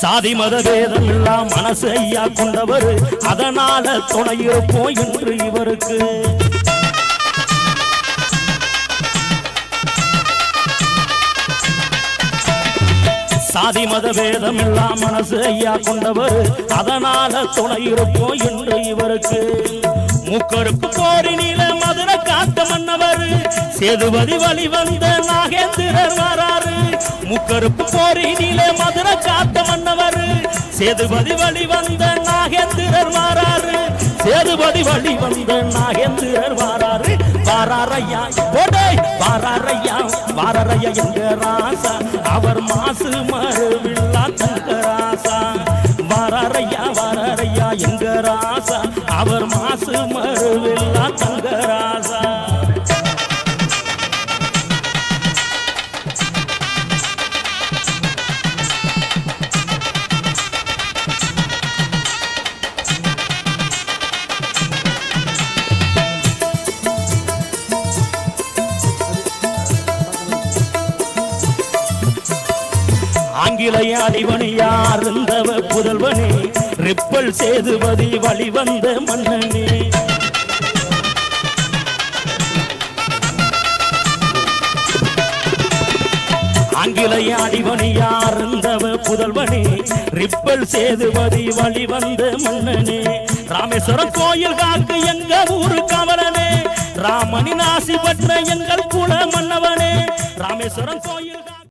சாதி மத வேதம் எல்லாம் மனசு ஐயா கொண்டவர். அதனால துணையிருப்போம் என்று இவருக்கு. சாதி மத வேதம் எல்லாம் மனசு ஐயா கொண்டவர். அதனால துணை இருப்போம் என்று இவருக்கு. முக்கருக்கு போரினில மதுரை காத்த மன்னவர். சேதுபதி வழி வந்த நாகேந்திரர் வராரு. முக்கருப்பு போரினில மதுரை சேதுபதி வழி வந்த நாகேந்திரர் வாராரு. சேதுபதி வழி வந்த நாகேந்திரர் வாராரு. வாராரையா போடே. வாராரையா வாராரையா எங்க ராசா அவர் மாசு மறுவில்லா தங்க ராசா வாராரையா வாராரையா எங்க ராசா அவர் மாசு மறுவில்லா தங்க ஆங்கிலேய அடிவணியார் இருந்தவ புதல்வனே? ரிப்பல் சேதுபதி வழிவந்த மன்னனே. ஆங்கிலேய அடிவணியார் இருந்தவ புதல்வனே? ரிப்பல் சேதுபதி வழிவந்த மன்னனே. ராமேஸ்வரம் கோயில் காக்கு எங்க ஊரு கவலனே? ராமனின் ஆசி பெற்ற எங்கள் குல மன்னவனே. ராமேஸ்வரம் கோயில்